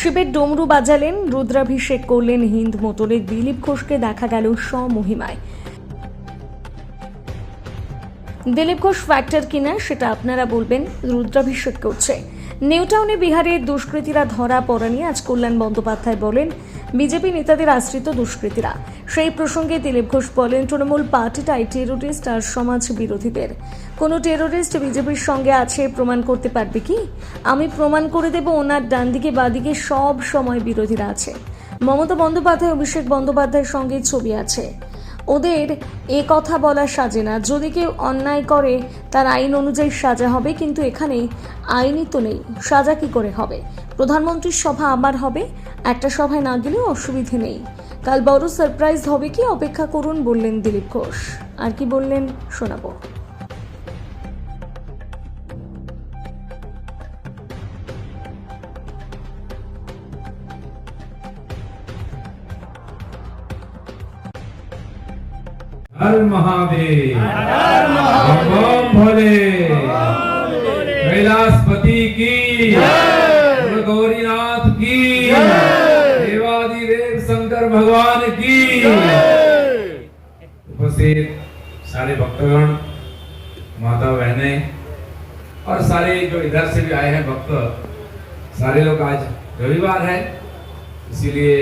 শিবের ডমরু বাজালেন, রুদ্রাভিষেক করলেন হিন্দ মোটরের দিলীপ ঘোষকে দেখা গেল স্বমহিমায়। দিলীপ ঘোষ ফ্যাক্টর কিনা সেটা আপনারা বলবেন, রুদ্রাভিষেক করছে। নিউটাউনে বিহারের দুষ্কৃতীরা ধরা পড়া নিয়ে আজ কল্যাণ বন্দ্যোপাধ্যায় বলেন বিজেপি নেতাদের আশ্রিত দুষ্কৃতীরা। সেই প্রসঙ্গে দিলীপ ঘোষ বলেন, তৃণমূল পার্টিটাই টেরোরিস্ট আর সমাজ বিরোধীদের। কোনো টেরোরিস্ট বিজেপির সঙ্গে আছে, প্রমাণ করতে পারবে কি? আমি প্রমাণ করে দেব ওনার ডান দিকে বাদিকে সব সময় বিরোধীরা আছে। মমতা বন্দ্যোপাধ্যায়, অভিষেক বন্দ্যোপাধ্যায়ের সঙ্গে ছবি আছে। ওদের এ কথা বলা সাজে না। যদি কেউ অন্যায় করে, তার আইন অনুযায়ী সাজা হবে, কিন্তু এখানে আইনই তো নেই। সাজা কি করে হবে? প্রধানমন্ত্রীর সভা আবার হবে? একটা সভায় না গেলেও অসুবিধে নেই। কাল বড় সারপ্রাইজ হবে কি? অপেক্ষা করুন, বললেন দিলীপ ঘোষ। আর কি বললেন শোনাবো। हर महादेव। बम भोले। कैलाशपति की। गौरीनाथ की। देवादिदेव शंकर भगवान की। उपस्थित सारे भक्तगण माता बहने और सारे जो इधर से भी आए हैं भक्त सारे लोग आज रविवार है इसीलिए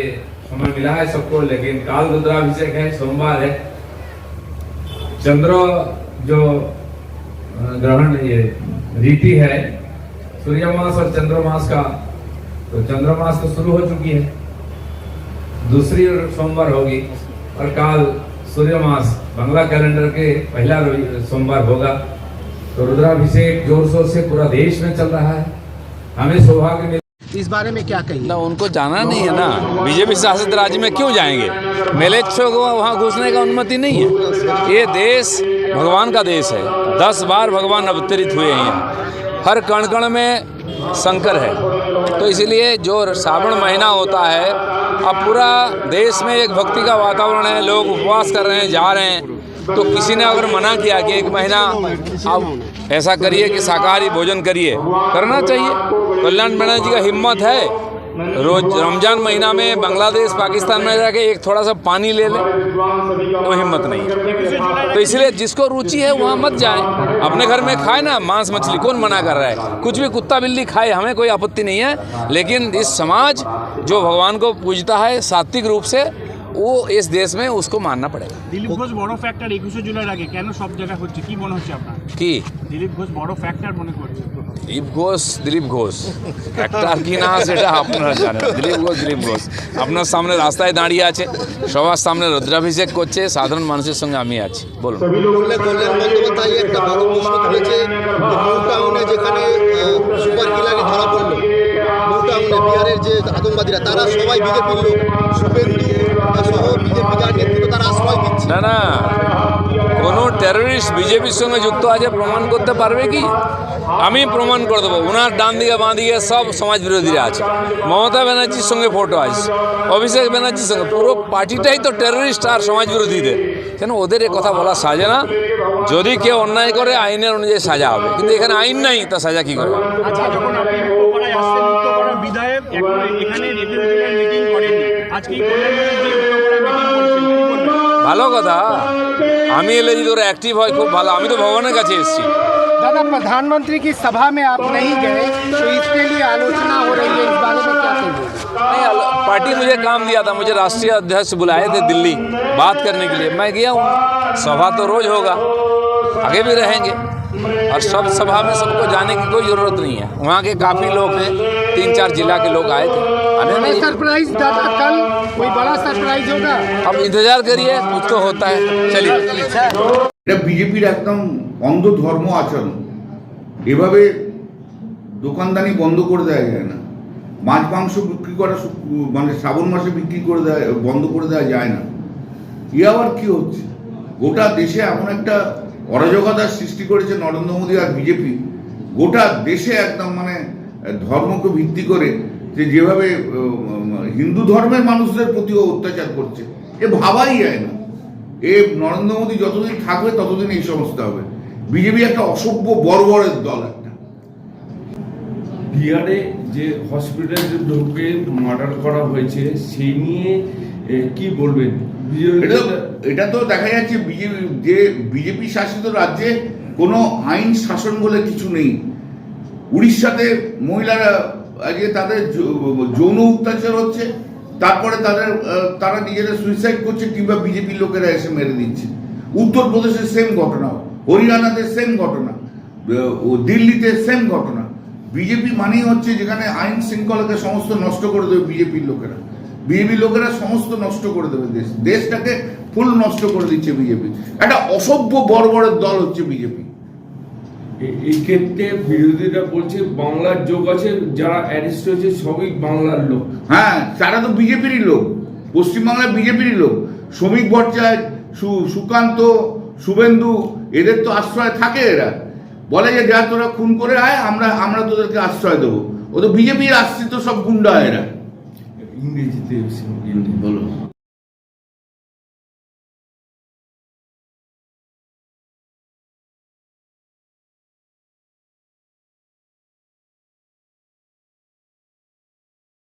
समय मिला है सबको लेकिन काल रुद्राभिषेक है सोमवार है। चंद्र जो ग्रहण, ये रीति है सूर्य मास और चंद्र मास का तो चंद्र मास तो शुरू हो चुकी है। दूसरी सोमवार होगी और काल सूर्य मास बांग्ला कैलेंडर के पहला सोमवार होगा। तो रुद्राभिषेक ज़ोर शोर से पूरा देश में चल रहा है। हमें सौभाग्य इस बारे में क्या कहिए? ना, उनको जाना नहीं है ना। बीजेपी शासित राज्य में क्यों जाएँगे? मेलेच्छों को वहाँ घुसने का अनुमति नहीं है। ये देश भगवान का देश है। दस बार भगवान अवतरित हुए हैं। हर कण कण में शंकर है। तो इसलिए जो श्रावण महीना होता है, अब पूरा देश में एक भक्ति का वातावरण है। लोग उपवास कर रहे हैं, जा रहे हैं। तो किसी ने अगर मना किया कि एक महीना आप ऐसा करिए कि शाकाहारी भोजन करिए, करना चाहिए। कल्याण बनर्जी का हिम्मत है। रोज रमज़ान महीना में बांग्लादेश, पाकिस्तान में जाके एक थोड़ा सा पानी ले ले तो हिम्मत नहीं है। तो इसलिए जिसको रुचि है, वहाँ मत जाए। अपने घर में खाए ना, मांस मछली, कौन मना कर रहा है? कुछ भी कुत्ता बिल्ली खाए, हमें कोई आपत्ति नहीं है। लेकिन इस समाज जो भगवान को पूजता है, सात्विक रूप से वो इस देश में उसको मानना पड़ेगा দিলীপ ঘোষ বড় ফ্যাক্টর একুশে জুলাইয়ের আগে কেন সব জায়গায় হচ্ছে কি মনে হচ্ছে আপনার কি দিলীপ ঘোষ বড় ফ্যাক্টর মনে করছে দিলীপ ঘোষ দিলীপ ঘোষ একটা কি না সেটা আপনারা জানেন দিলীপ ঘোষ দিলীপ ঘোষ আপনার সামনে রাস্তায় দাঁড়িয়ে আছে সবার সামনে রুদ্রাভিষেক করছে সাধারণ মানুষের সঙ্গে আমি আছি বলুন বললে কল্যাণ বন্দ্যোপাধ্যায় একটা বড় প্রশ্ন তুলেছে যে নিউ টাউনে যেখানে সুপার কিলারি ধরা পড়লো নিউ টাউনে বিহারের যে আতঙ্কবাদীরা তারা সবাই বিজেপির লোক শুভেন্দু সহ বিজেপি যার নেতৃত্ব তারা আশ্রয় দিচ্ছে। না না। কোনো টেররিস্ট বিজেপির সঙ্গে যুক্ত আছে প্রমাণ করতে পারবে কি? আমি প্রমাণ করে দেবো। ওনার ডান দিকে বাঁ দিকে সব সমাজ বিরোধীরা আছে। মমতা ব্যানার্জির সঙ্গে ফটো আছে। অভিষেক ব্যানার্জির সঙ্গে। পুরো পার্টিটাই তো টেররিস্ট আর সমাজ বিরোধীদের। কেন ওদের এ কথা বলা সাজে না? যদি কেউ অন্যায় করে আইনের অনুযায়ী সাজা হবে। কিন্তু এখানে আইন নাই তা সাজা কি করে? ভালো কথা আমি এলে যদি ওরা অ্যাক্টিভ হয় খুব ভালো আমি তো ভগবানের কাছে এসেছি दादा प्रधानमंत्री की सभा में आप नहीं गए तो इसके लिए आलोचना हो रही है इस बारे में क्या कहेंगे नहीं अल- पार्टी मुझे काम दिया था मुझे राष्ट्रीय अध्यक्ष बुलाए थे दिल्ली बात करने के लिए मैं गया हूँ सभा तो रोज होगा आगे भी रहेंगे और सब सभा में सबको जाने की कोई ज़रूरत नहीं है वहाँ के काफ़ी लोग हैं तीन चार जिला के लोग आए थे आने बड़ा नहीं सरप्राइज दादा कल कोई बड़ा सरप्राइज होगा अब इंतज़ार करिए कुछ तो होता है चलिए এটা বিজেপির একদম অন্ধ ধর্ম আচরণ এভাবে দোকানদানি বন্ধ করে দেওয়া যায় না মাছ মাংস বিক্রি করা সু- মানে শ্রাবণ মাসে বিক্রি করে দেওয়া বন্ধ করে দেওয়া যায় না এ আবার কি হচ্ছে গোটা দেশে এমন একটা অরাজকতার সৃষ্টি করেছে নরেন্দ্র মোদী আর বিজেপি গোটা দেশে একদম মানে ধর্মকে ভিত্তি করে যে যেভাবে হিন্দু ধর্মের মানুষদের প্রতিও অত্যাচার করছে। এ ভাবাই যায় না। এ নরেন্দ্র মোদী যতদিন থাকবে ততদিন এই সমস্ত হবে। বিজেপি একটা অসভ্য বর্বরের দল একটা। বিহারে যে হসপিটালে ঢুকে মার্ডার করা হয়েছে সেই নিয়ে কি বলবেন? এটা তো দেখা যাচ্ছে বিজেপি যে বিজেপি শাসিত রাজ্যে কোনো আইন শাসন বলে কিছু নেই। উড়িষ্যাতে মহিলারা আজকে তাদের যৌন অত্যাচার হচ্ছে, তারপরে তাদের তারা নিজেরা সুইসাইড করছে কিংবা বিজেপির লোকেরা এসে মেরে দিচ্ছে। উত্তরপ্রদেশে সেম ঘটনা, হরিয়ানাতে সেম ঘটনা দিল্লিতে সেম ঘটনা। বিজেপি মানেই হচ্ছে যেখানে আইন শৃঙ্খলাকে সমস্ত নষ্ট করে দেবে বিজেপির লোকেরা। বিজেপির লোকেরা সমস্ত নষ্ট করে দেবে দেশ। দেশটাকে ফুল নষ্ট করে দিচ্ছে বিজেপি একটা অসভ্য বর্বরের দল হচ্ছে বিজেপি এই ক্ষেত্রে বিরোধীরা বলছে বাংলার যোগ আছে যারা অ্যারেস্ট হয়েছে সবই বাংলার লোক। হ্যাঁ তারা তো বিজেপিরই লোক পশ্চিমবাংলার বিজেপিরই লোক। শ্রমিক ভট্টাচার্য সু- সুকান্ত শুভেন্দু এদের তো আশ্রয় থাকে এরা। বলে যে যা তোরা খুন করে আয় আমরা আমরা তোদেরকে আশ্রয় দেবো। ও তো বিজেপির আশ্রিত সব গুন্ডা এরা। ইংরেজিতে বলো।